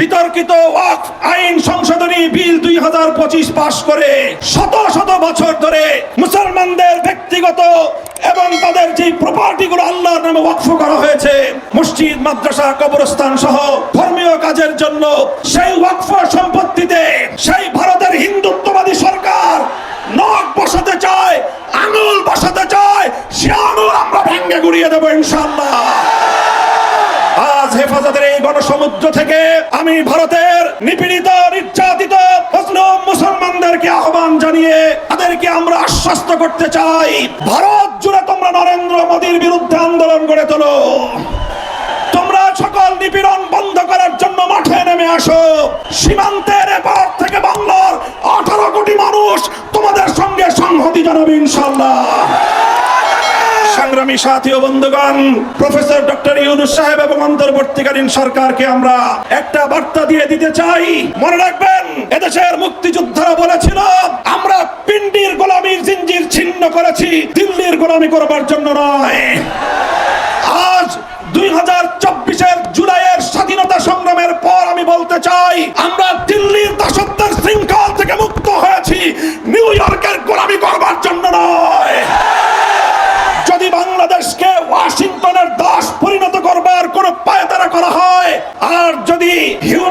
বিতর্কিত ওয়াকফ আইন সংশোধনী বিল দুই হাজার পঁচিশ পাশ করে শত শত বছর ধরে মুসলমানদের ব্যক্তিগত এবং তাদের যে প্রপার্টি গুলো আল্লাহর নামে ওয়াকফ করা হয়েছে, মসজিদ, মাদ্রাসা, কবরস্থান সহ ধর্মীয় কাজের জন্য সেই ওয়াকফ সম্পত্তিতে সেই ভারতের হিন্দুত্ববাদী সরকার নখ বসাতে চায়, আঙুল বসাতে চায়, সে আঙুল আমরা ভেঙ্গে গুড়িয়ে দেবো ইনশাল্লাহ আজ হেফাজতের গণসমুদ্র থেকে আমি ভারতের নিপীড়িত, নির্যাতিত মুসলিম মুসলমানদেরকে আহ্বান জানিয়ে তাদেরকে আমরা আশ্বস্ত করতে চাই। ভারত জুড়ে তোমরা নরেন্দ্র মোদীর বিরুদ্ধে আন্দোলন গড়ে তোলো। তোমরা সকল নিপীড়ন বন্ধ করার জন্য মাঠে নেমে আসো। সীমান্তের এপার থেকে বাংলার আঠারো কোটি মানুষ তোমাদের সঙ্গে সংহতি জানাবে ইনশাল্লাহ সংগ্রামী সাথী ও বন্ধুগণ, প্রফেসর ডক্টর ইউনুস সাহেব এবং অন্তর্বর্তীকালীন সরকারকে আমরা একটা বার্তা দিয়ে দিতে চাই। মনে রাখবেন, এদেশের মুক্তিযোদ্ধারা বলেছিল, আমরা পিন্ডির গোলামীর জিঞ্জির ছিন্ন করেছি, দিল্লির গোলামি করবার জন্য নয়।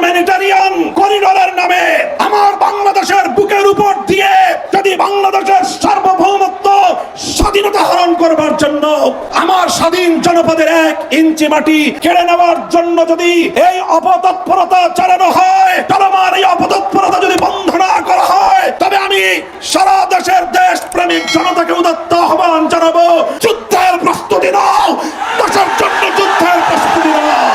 হিউম্যানিটারিয়ান করিডোরের নামে আমার বাংলাদেশের বুকের উপর দিয়ে যদি বাংলাদেশের সার্বভৌমত্ব স্বাধীনতা হরণ করবার জন্য আমার স্বাধীন জনপদের এক ইঞ্চি মাটি কেড়ে নেওয়ার জন্য যদি এই অপতৎপরতা চালানো হয় চলমান এই অপতৎপরতা যদি বন্ধ না করা হয়, তবে আমি সারা দেশের দেশ প্রেমিক জনতাকে উদাত্ত আহ্বান জানাব, যুদ্ধের প্রস্তুতি নাও, দেশের জন্য যুদ্ধের প্রস্তুতি নাও।